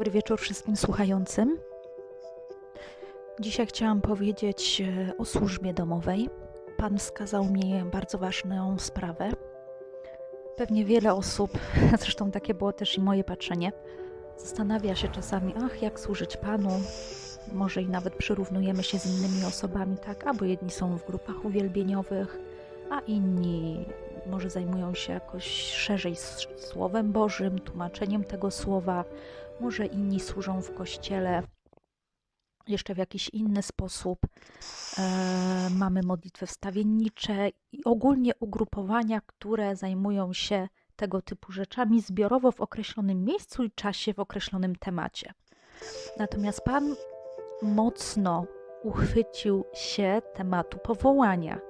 Dobry wieczór wszystkim słuchającym. Dzisiaj chciałam powiedzieć e, o służbie domowej. Pan wskazał mi bardzo ważną sprawę. Pewnie wiele osób, zresztą takie było też i moje patrzenie, zastanawia się czasami, ach, jak służyć Panu. Może i nawet przyrównujemy się z innymi osobami, tak? Albo jedni są w grupach uwielbieniowych, a inni może zajmują się jakoś szerzej Słowem Bożym, tłumaczeniem tego słowa, może inni służą w kościele jeszcze w jakiś inny sposób. E, mamy modlitwy wstawiennicze i ogólnie ugrupowania, które zajmują się tego typu rzeczami zbiorowo w określonym miejscu i czasie, w określonym temacie. Natomiast Pan mocno uchwycił się tematu powołania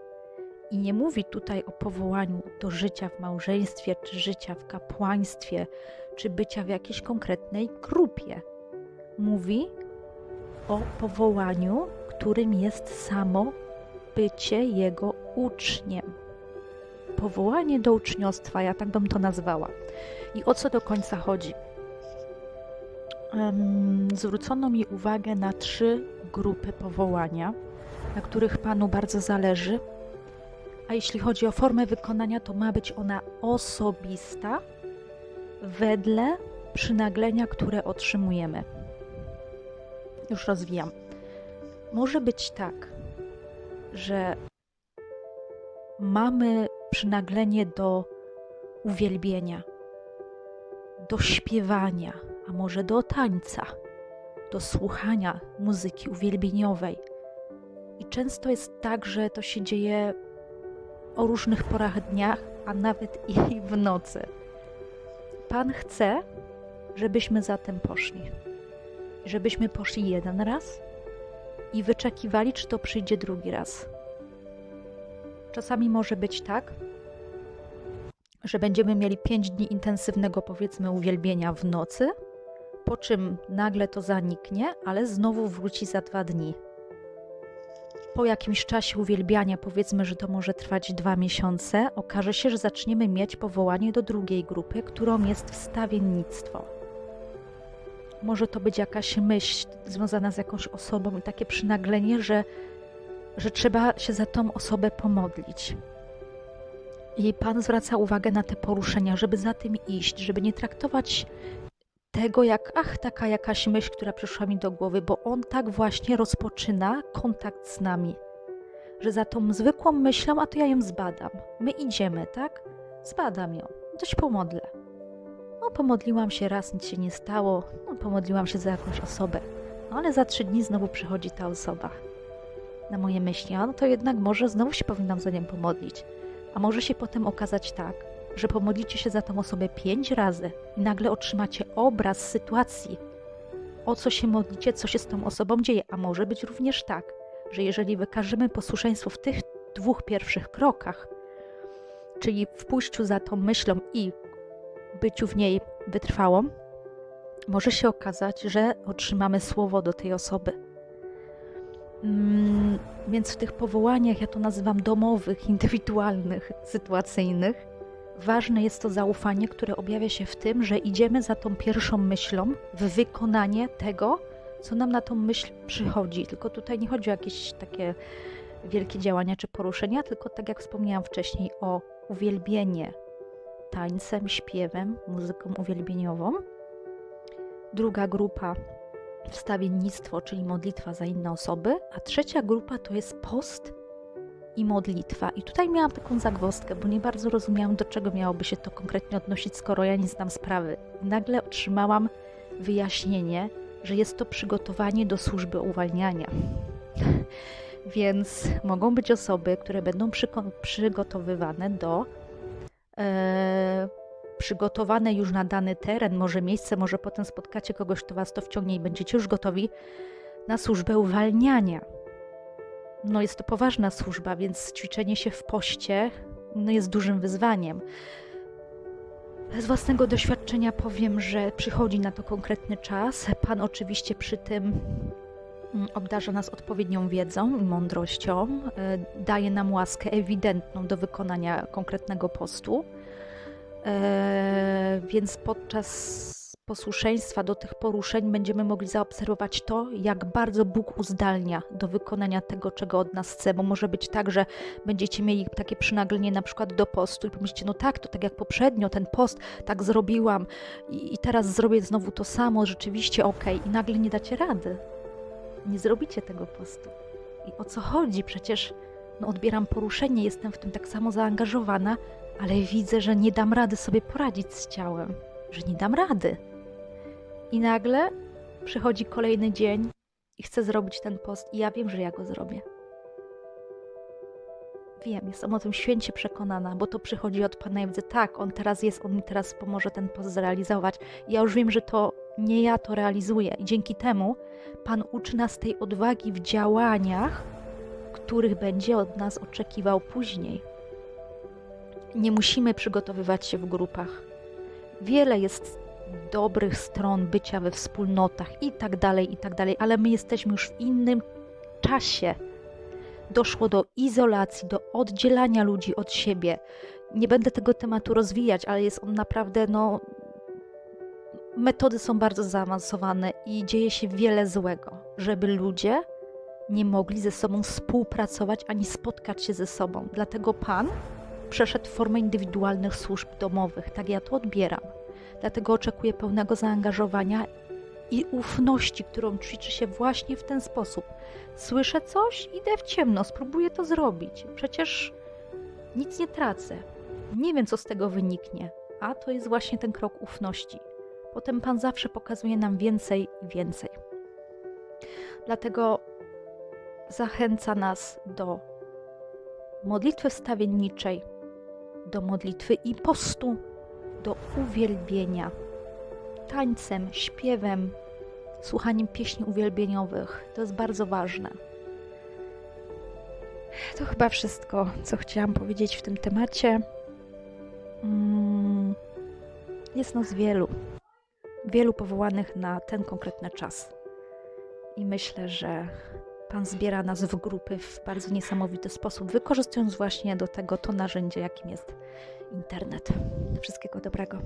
i nie mówi tutaj o powołaniu do życia w małżeństwie, czy życia w kapłaństwie, czy bycia w jakiejś konkretnej grupie. Mówi o powołaniu, którym jest samo bycie Jego uczniem. Powołanie do uczniostwa, ja tak bym to nazwała. I o co do końca chodzi? Zwrócono mi uwagę na trzy grupy powołania, na których Panu bardzo zależy a jeśli chodzi o formę wykonania, to ma być ona osobista wedle przynaglenia, które otrzymujemy. Już rozwijam. Może być tak, że mamy przynaglenie do uwielbienia, do śpiewania, a może do tańca, do słuchania muzyki uwielbieniowej. I często jest tak, że to się dzieje o różnych porach dnia, a nawet i w nocy. Pan chce, żebyśmy zatem poszli. Żebyśmy poszli jeden raz i wyczekiwali, czy to przyjdzie drugi raz. Czasami może być tak, że będziemy mieli pięć dni intensywnego, powiedzmy, uwielbienia w nocy, po czym nagle to zaniknie, ale znowu wróci za dwa dni po jakimś czasie uwielbiania, powiedzmy, że to może trwać dwa miesiące, okaże się, że zaczniemy mieć powołanie do drugiej grupy, którą jest wstawiennictwo. Może to być jakaś myśl związana z jakąś osobą i takie przynaglenie, że, że trzeba się za tą osobę pomodlić. I Pan zwraca uwagę na te poruszenia, żeby za tym iść, żeby nie traktować tego, jak ach, taka jakaś myśl, która przyszła mi do głowy, bo on tak właśnie rozpoczyna kontakt z nami. Że za tą zwykłą myślą, a to ja ją zbadam. My idziemy, tak? Zbadam ją. Coś pomodlę. No, pomodliłam się raz, nic się nie stało. No, pomodliłam się za jakąś osobę. No, ale za trzy dni znowu przychodzi ta osoba na moje myśli. A no to jednak może znowu się powinnam za nią pomodlić. A może się potem okazać tak, że pomodlicie się za tą osobę pięć razy i nagle otrzymacie obraz sytuacji, o co się modlicie, co się z tą osobą dzieje. A może być również tak, że jeżeli wykażemy posłuszeństwo w tych dwóch pierwszych krokach, czyli w pójściu za tą myślą i byciu w niej wytrwałą, może się okazać, że otrzymamy słowo do tej osoby. Mm, więc w tych powołaniach, ja to nazywam domowych, indywidualnych, sytuacyjnych, Ważne jest to zaufanie, które objawia się w tym, że idziemy za tą pierwszą myślą w wykonanie tego, co nam na tą myśl przychodzi. Tylko tutaj nie chodzi o jakieś takie wielkie działania czy poruszenia, tylko tak jak wspomniałam wcześniej, o uwielbienie tańcem, śpiewem, muzyką uwielbieniową. Druga grupa wstawiennictwo, czyli modlitwa za inne osoby, a trzecia grupa to jest post i modlitwa. I tutaj miałam taką zagwozdkę, bo nie bardzo rozumiałam, do czego miałoby się to konkretnie odnosić, skoro ja nie znam sprawy. Nagle otrzymałam wyjaśnienie, że jest to przygotowanie do służby uwalniania. Więc mogą być osoby, które będą przygotowywane do e, przygotowane już na dany teren, może miejsce, może potem spotkacie kogoś, kto was to wciągnie i będziecie już gotowi na służbę uwalniania no jest to poważna służba, więc ćwiczenie się w poście no jest dużym wyzwaniem. Z własnego doświadczenia powiem, że przychodzi na to konkretny czas. Pan oczywiście przy tym mm, obdarza nas odpowiednią wiedzą i mądrością, e, daje nam łaskę ewidentną do wykonania konkretnego postu. E, więc podczas posłuszeństwa, do tych poruszeń będziemy mogli zaobserwować to, jak bardzo Bóg uzdalnia do wykonania tego, czego od nas chce, bo może być tak, że będziecie mieli takie przynaglenie na przykład do postu i pomyślicie, no tak, to tak jak poprzednio, ten post tak zrobiłam i, i teraz zrobię znowu to samo, rzeczywiście okej, i nagle nie dacie rady. Nie zrobicie tego postu. I o co chodzi? Przecież no, odbieram poruszenie, jestem w tym tak samo zaangażowana, ale widzę, że nie dam rady sobie poradzić z ciałem, że nie dam rady. I nagle przychodzi kolejny dzień i chcę zrobić ten post, i ja wiem, że ja go zrobię. Wiem, jestem o tym święcie przekonana, bo to przychodzi od Pana i widzę, tak, On teraz jest, On mi teraz pomoże ten post zrealizować. Ja już wiem, że to nie ja to realizuję. I dzięki temu Pan uczy nas tej odwagi w działaniach, których będzie od nas oczekiwał później. Nie musimy przygotowywać się w grupach. Wiele jest dobrych stron bycia we wspólnotach i tak dalej, i tak dalej, ale my jesteśmy już w innym czasie. Doszło do izolacji, do oddzielania ludzi od siebie. Nie będę tego tematu rozwijać, ale jest on naprawdę, no. Metody są bardzo zaawansowane i dzieje się wiele złego, żeby ludzie nie mogli ze sobą współpracować ani spotkać się ze sobą. Dlatego Pan przeszedł w formę indywidualnych służb domowych. Tak ja to odbieram. Dlatego oczekuję pełnego zaangażowania i ufności, którą ćwiczy się właśnie w ten sposób. Słyszę coś, idę w ciemno, spróbuję to zrobić. Przecież nic nie tracę. Nie wiem, co z tego wyniknie, a to jest właśnie ten krok ufności. Potem Pan zawsze pokazuje nam więcej i więcej. Dlatego zachęca nas do modlitwy wstawienniczej, do modlitwy i postu, do uwielbienia, tańcem, śpiewem, słuchaniem pieśni uwielbieniowych. To jest bardzo ważne. To chyba wszystko, co chciałam powiedzieć w tym temacie. Mm, jest nas wielu, wielu powołanych na ten konkretny czas. I myślę, że Pan zbiera nas w grupy w bardzo niesamowity sposób, wykorzystując właśnie do tego to narzędzie, jakim jest internet. Wszystkiego dobrego.